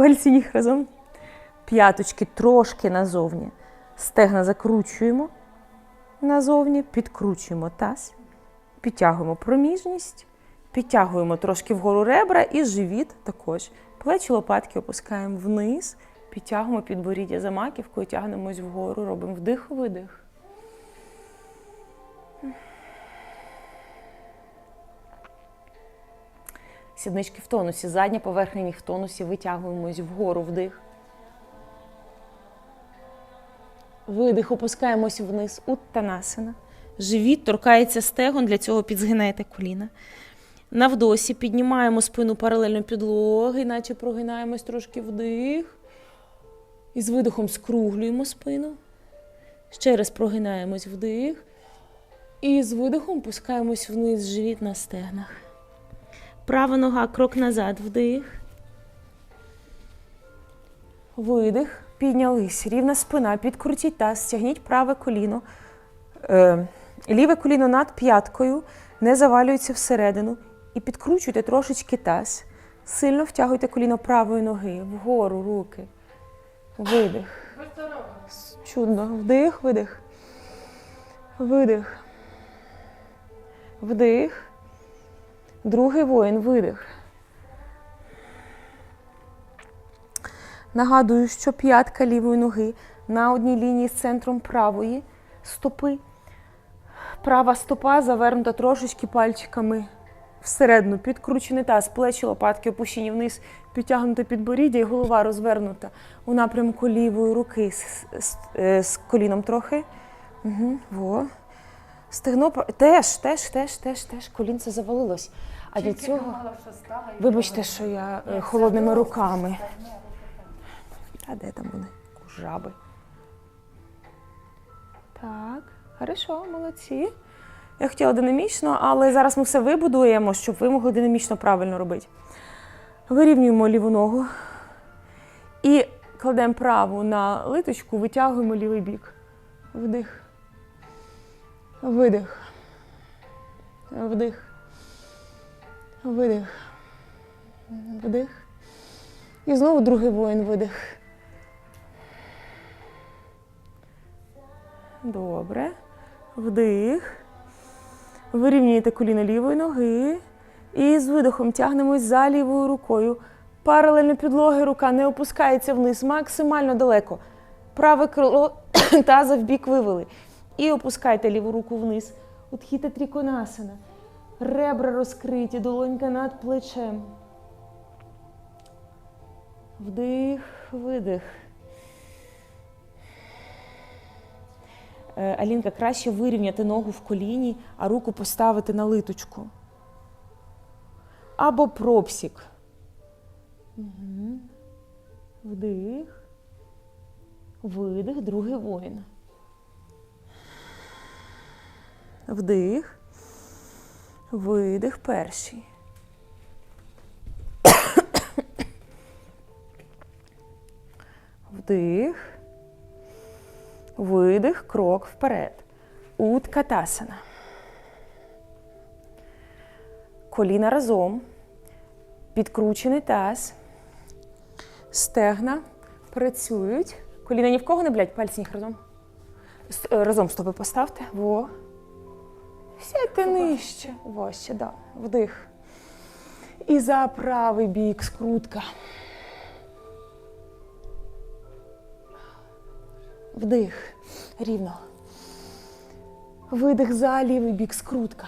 Пальці ніг разом. П'яточки трошки назовні. Стегна закручуємо назовні, підкручуємо таз, підтягуємо проміжність, підтягуємо трошки вгору ребра і живіт також. Плечі лопатки опускаємо вниз, підтягуємо підборіддя за маківкою, тягнемось вгору, робимо вдих, Сіднички в тонусі, задня поверхня ніг в тонусі, витягуємось вгору вдих. Видих, опускаємось вниз. Уттанасана. Живіт торкається стегон, для цього підзгинаєте коліна. На вдосі піднімаємо спину паралельно підлоги, наче прогинаємось трошки вдих. І з видихом скруглюємо спину. Ще раз прогинаємось вдих. І з видихом пускаємось вниз живіт на стегнах. Права нога, крок назад, вдих. Видих. Піднялись. Рівна спина. Підкрутіть таз, стягніть праве коліно. Е, ліве коліно над п'яткою. Не завалюється всередину. І підкручуйте трошечки таз. Сильно втягуйте коліно правої ноги. Вгору руки. Видих. Чудно. Вдих, видих. Видих. Вдих. Другий воїн, видих. Нагадую, що п'ятка лівої ноги на одній лінії з центром правої стопи. Права стопа завернута трошечки пальчиками всередину. Підкручений таз, плечі, лопатки опущені вниз, підтягнуте підборіддя і голова розвернута у напрямку лівої руки з, з, е, з коліном трохи. Угу, во. Стегно теж, теж, теж, теж, теж колінце завалилось. А від цього, вибачте, що я е, холодними руками. А де там вони? Жаби. Так, хорошо, молодці. Я хотіла динамічно, але зараз ми все вибудуємо, щоб ви могли динамічно правильно робити. Вирівнюємо ліву ногу і кладемо праву на литочку, витягуємо лівий бік. Вдих. Видих. Вдих. Видих. Вдих. І знову другий воїн видих. Добре. Вдих. Вирівнюєте коліно лівої ноги. І з видихом тягнемось за лівою рукою. Паралельно підлоги рука не опускається вниз, максимально далеко. Праве крило таза в бік вивели. І опускайте ліву руку вниз. Утхіта тріконасана. Ребра розкриті, долонька над плечем. Вдих, видих. Е, Алінка, краще вирівняти ногу в коліні, а руку поставити на литочку. Або пропсік. Угу. Вдих. Видих, другий воїн. Вдих. Видих перший. Вдих. Видих, крок вперед. Уткатасана. Коліна разом. Підкручений таз. Стегна працюють. Коліна ні в кого не блять, пальці їх разом. Е, Разом стопи поставте. Во. Сядьте нижче. Во, ще, да. Вдих. І за правий бік скрутка. Вдих. Рівно. Видих за лівий бік скрутка.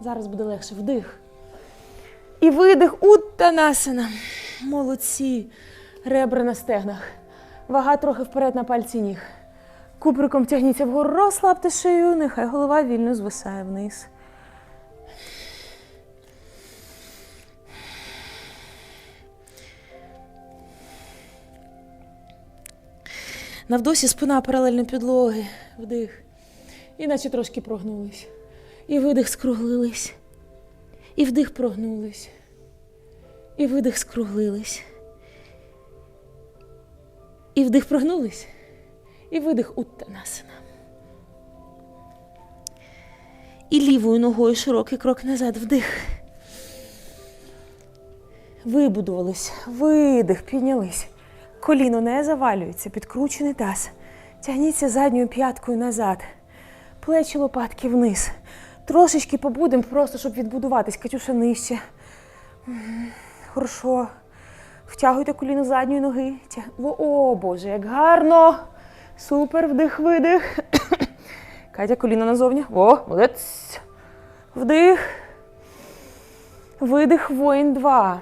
Зараз буде легше. Вдих. І видих. Уттанасана. Молодці. Ребра на стегнах. Вага трохи вперед на пальці ніг. Куприком тягніться вгору, розслабте шию, нехай голова вільно звисає вниз. На вдосі спина паралельно підлоги. Вдих. І наче трошки прогнулись. І видих скруглились. І вдих прогнулись. І видих скруглились. І вдих прогнулись. І видих уттанасана. І лівою ногою широкий крок назад. Вдих. Вибудувались. Видих, піднялись. Коліно не завалюється, підкручений таз. Тягніться задньою п'яткою назад. Плечі лопатки вниз. Трошечки побудемо, просто щоб відбудуватись. Катюша нижче. Хорошо. Втягуйте коліно задньої ноги. О, Боже, як гарно! Супер, вдих, видих. Катя, коліно назовні. О, молодець. Вдих. Видих, воїн 2.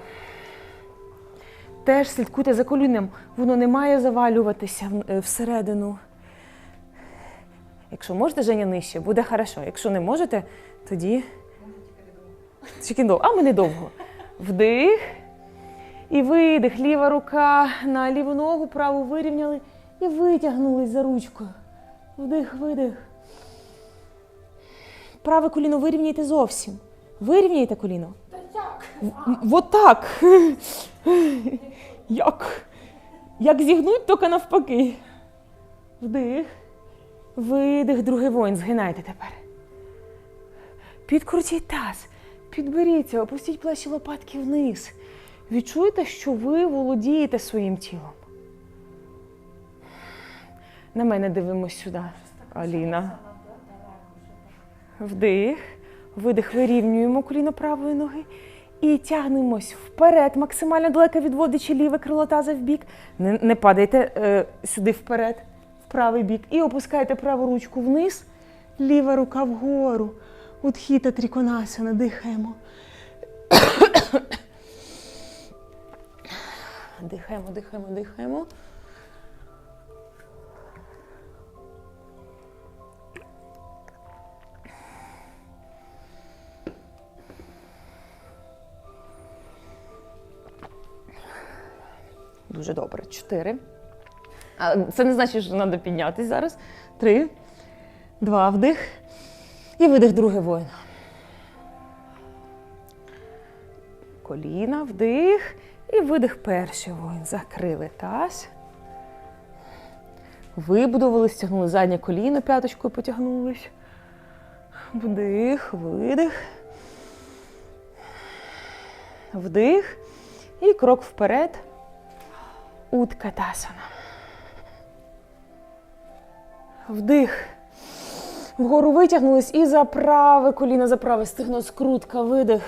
Теж слідкуйте за колінням. Воно не має завалюватися е, всередину. Якщо можете, Женя нижче, буде хорошо. Якщо не можете, тоді. Тільки довго. А ми не довго. Вдих. І видих. Ліва рука на ліву ногу, праву вирівняли і витягнулись за ручкою. Вдих, видих. Праве коліно вирівняйте зовсім. Вирівняйте коліно. Вот так. Як? Як зігнуть, тільки навпаки. Вдих. Видих, другий воїн. Згинайте тепер. Підкрутіть таз. Підберіться, опустіть плечі лопатки вниз. Відчуйте, що ви володієте своїм тілом. На мене дивимось сюди, Аліна. Вдих. Видих, вирівнюємо коліно правої ноги. І тягнемось вперед, максимально далеко відводячи ліве крило таза в бік. Не, не падайте е, сюди вперед, в правий бік. І опускайте праву ручку вниз, ліва рука вгору. Утхіта тріконасана, дихаємо. Дихаємо, дихаємо, дихаємо. Дуже добре. Чотири. Це не значить, що треба піднятися зараз. Три, два, вдих. І видих другий воїн. Коліна, вдих. І видих перший воїн. Закрили таз. Вибудували, стягнули заднє коліно, п'яточкою потягнулись. Вдих, видих. Вдих. І крок вперед. Уткатасана. Вдих. Вгору витягнулись і за праве коліно, за праве стегно, скрутка, видих.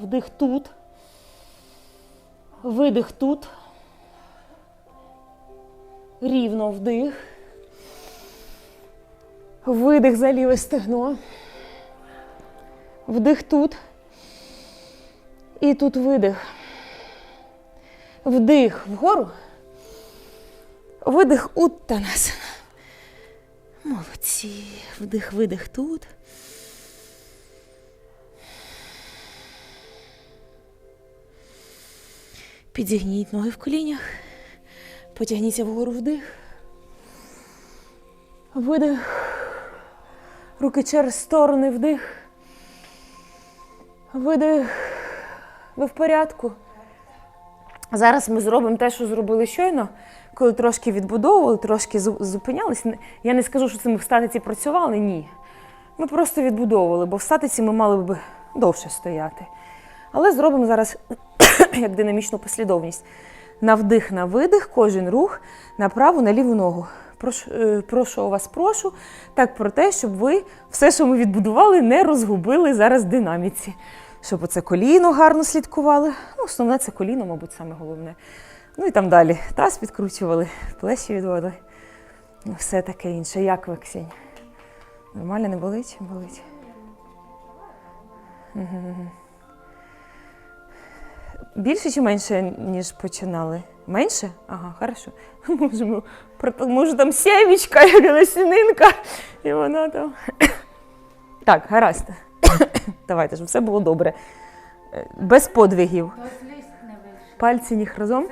Вдих тут. Видих тут. Рівно вдих. Видих за ліве стегно. Вдих тут. І тут видих. Вдих вгору. Видих уттанасана. Молодці. Вдих, видих тут. Підігніть ноги в колінях. Потягніться вгору вдих. Видих. Руки через сторони вдих. Видих. Ви в порядку. Зараз ми зробимо те, що зробили щойно, коли трошки відбудовували, трошки зу- зупинялись. Я не скажу, що це ми в статиці працювали, ні. Ми просто відбудовували, бо в статиці ми мали б довше стояти. Але зробимо зараз як динамічну послідовність. На вдих, на видих, кожен рух на праву, на ліву ногу. Прошу, е, прошу вас, прошу. Так про те, щоб ви все, що ми відбудували, не розгубили зараз в динаміці. Щоб оце коліно гарно слідкували. Ну, основне це коліно, мабуть, саме головне. Ну і там далі. Таз підкручували, плечі відводили. Ну, все таке інше. Як ви, Ксень? Нормально не болить? Болить. Мгм. Більше чи менше, ніж починали? Менше? Ага, хорошо. Можемо, може там сєвічка, як лосінинка, і вона там. Так, гаразд. Давайте, щоб все було добре. Е, Без подвигів. Пальці ніг разом.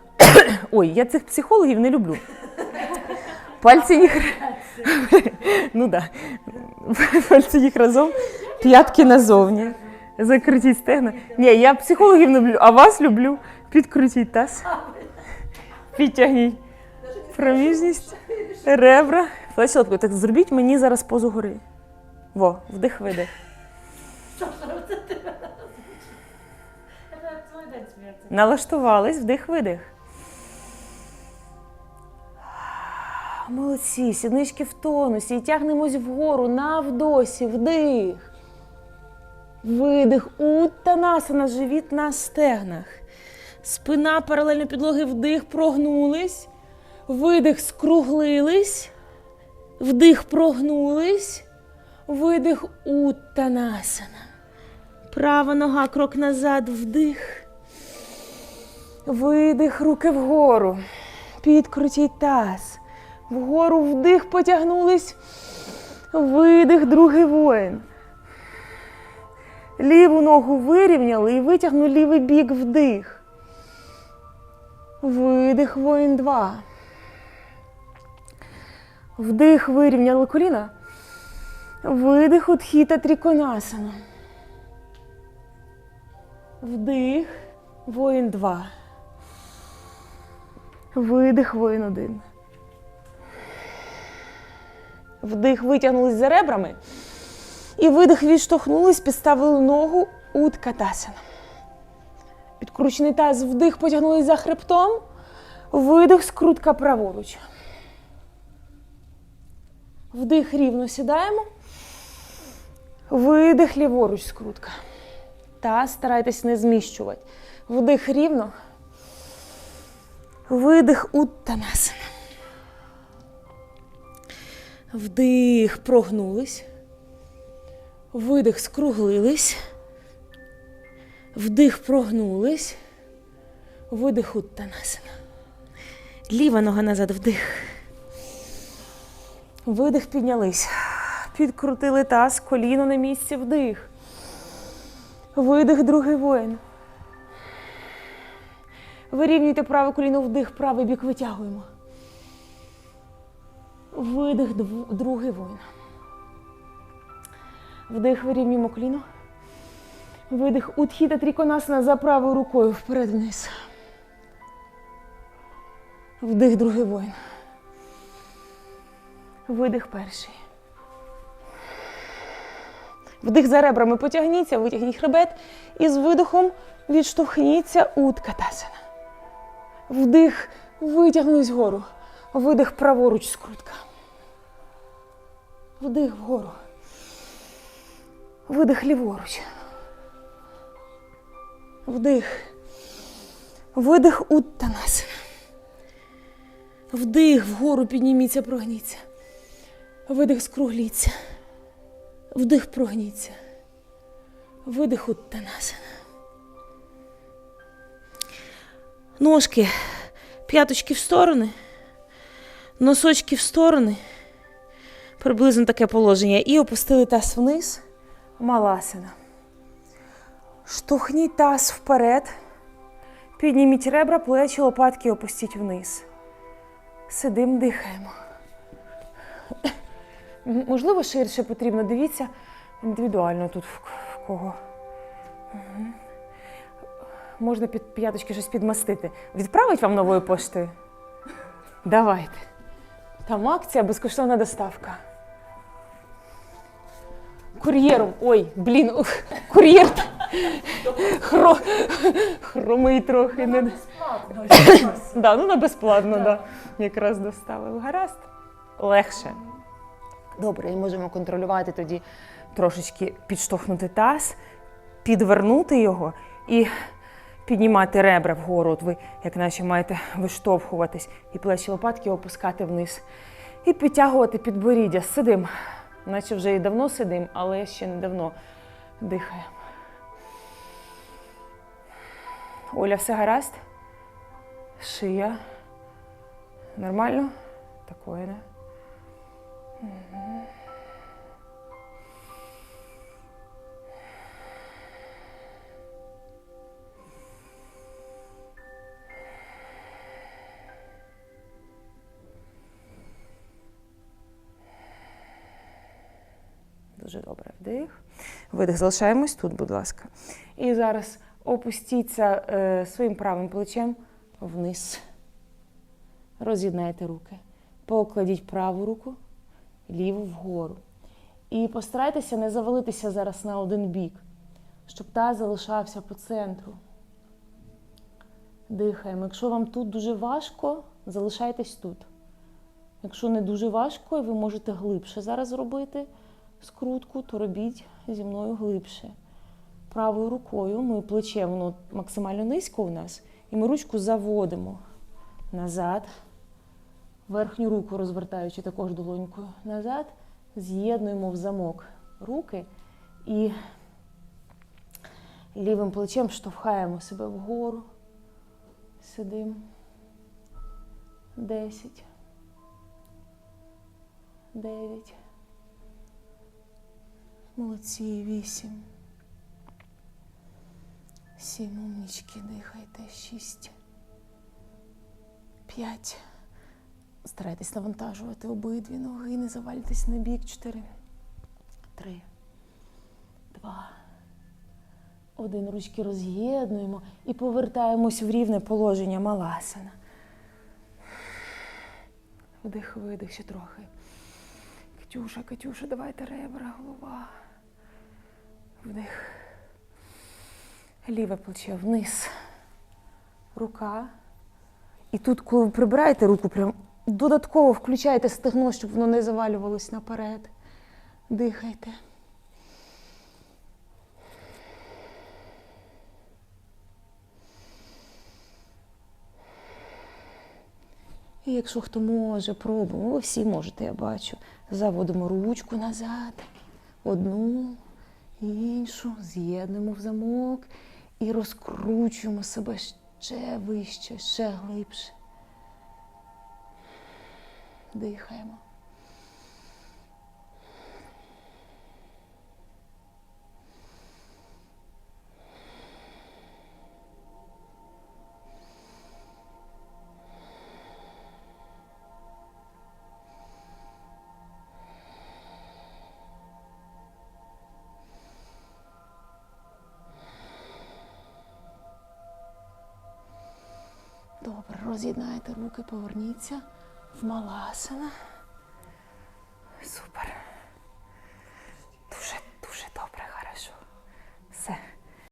Ой, я цих психологів не люблю. Пальці ніг. Ну. Да. Пальці ніг разом, п'ятки назовні. Закрутіть стегна. Ні, я психологів не люблю, а вас люблю. Підкрутіть таз. Підтягніть. Проміжність, ребра. Плечі. Так зробіть мені зараз позу гори. Во, вдих, видих. Налаштувались, вдих, видих. Молодці, сіднички в тонусі. І тягнемось вгору на вдосі, вдих. Видих. Уттанасана, живіт на стегнах. Спина паралельно підлоги, вдих, прогнулись. Видих, скруглились. Вдих, прогнулись. Видих, уттанасана. Права нога, крок назад, вдих. Видих, руки вгору. Підкрутіть таз. Вгору вдих, потягнулись. Видих, другий воїн. Ліву ногу вирівняли і витягнули лівий бік вдих. Видих, воїн два. Вдих, вирівняли коліна. Видих, утхіта тріконасана. Вдих, воїн два. Видих, воїн один. Вдих, витягнулись за ребрами. І видих, відштовхнулись, підставили ногу у уткатасана. Підкручений таз, вдих, потягнулись за хребтом. Видих, скрутка праворуч. Вдих, рівно сідаємо. Видих, ліворуч, скрутка. Та старайтесь не зміщувати. Вдих рівно. Видих уттанасана. Вдих, прогнулись. Видих, скруглились. Вдих, прогнулись. Видих уттанасана. Ліва нога назад, вдих. Видих, піднялись. Підкрутили таз, коліно на місці, вдих. Видих, другий воїн. Вирівнюйте праве коліно вдих, правий бік витягуємо. Видих, другий воїн. Вдих, вирівнюємо коліно. Видих, утхіта тріконасана за правою рукою вперед вниз. Вдих, другий воїн. Видих перший. Вдих за ребрами потягніться, витягніть хребет і з видихом відштовхніться уткатасана. Вдих, витягнулись вгору. Видих праворуч скрутка. Вдих вгору. Видих ліворуч. Вдих. Видих уттанасана. Вдих вгору підніміться, прогніться. Видих скругліться. Вдих прогніться. Видих уттанасана. Ножки, п'яточки в сторони, носочки в сторони. Приблизно таке положення. І опустили таз вниз. Маласина. Штовхніть таз вперед. Підніміть ребра, плечі, лопатки опустіть вниз. Сидим, дихаємо. Можливо, ширше потрібно. Дивіться індивідуально тут в, кого. Можна під п'яточки щось підмастити. Відправить вам новою поштою? Давайте. Там акція, безкоштовна доставка. Кур'єром. Ой, блін, ух, кур'єр. Хро... Хромий трохи. Не... Бесплатно. Да, ну на безплатно, да. Да. Якраз доставив. Гаразд. Легше. Добре, і можемо контролювати тоді трошечки підштовхнути таз, підвернути його і піднімати ребра вгору. От ви, як наче маєте виштовхуватись, і плечі лопатки опускати вниз. І підтягувати підборіддя. Сидим. Наче вже і давно сидим, але ще не давно дихаємо. Оля, все гаразд? Шия. Нормально? Такое, да? Дуже добре. Вдих. Видих. Залишаємось тут, будь ласка. І зараз опустіться е, своїм правим плечем вниз. Роз'єднайте руки. Покладіть праву руку, ліву вгору. І постарайтеся не завалитися зараз на один бік. щоб таз залишався по центру. Дихаємо. Якщо вам тут дуже важко, залишайтесь тут. Якщо не дуже важко, і ви можете глибше зараз зробити скрутку, то робіть зі мною глибше. Правою рукою ми плече воно максимально низько у нас, і ми ручку заводимо назад, верхню руку розвертаючи також долонькою назад, з'єднуємо в замок руки і лівим плечем штовхаємо себе вгору. Сидимо. Десять. Дев'ять. Молодці. Вісім. Сім. Умнічки. Дихайте. Шість. П'ять. Старайтесь навантажувати обидві ноги. Не завалюйтесь на бік. Чотири. Три. Два. Один ручки роз'єднуємо і повертаємось в рівне положення маласана. Вдих, видих ще трохи. Катюша, Катюша, давайте ребра, голова. Вдих. Ліве плече вниз. Рука. І тут, коли ви прибираєте руку, прям додатково включайте стегно, щоб воно не завалювалось наперед. Дихайте. І якщо хто може, пробуємо. Ви всі можете, я бачу. Заводимо ручку назад, одну, іншу, з'єднуємо в замок і розкручуємо себе ще вище, ще глибше. Дихаємо. Добре, роз'єднайте руки, поверніться в маласана.